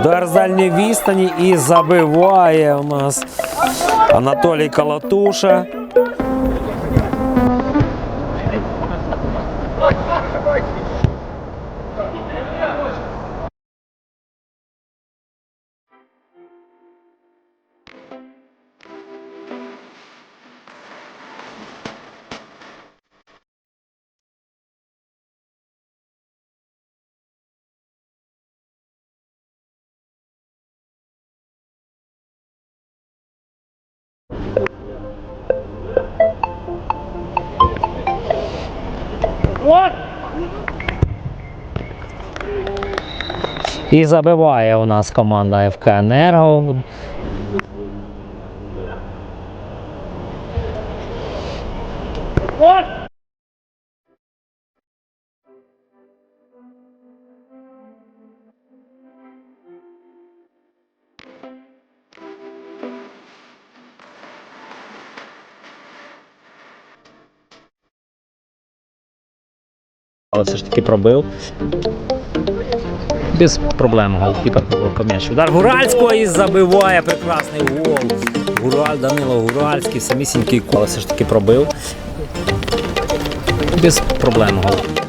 Удар з дальньої відстані і забиває у нас Анатолій Калатуша. І забиває у нас команда ФК Енерго. Але все ж таки пробив. Без проблем голкіпер по м'ячу. Удар Гуральського і забиває прекрасний гол. Гураль, Данило Гуральський, самісінький кол, все ж таки пробив. Без проблем гол.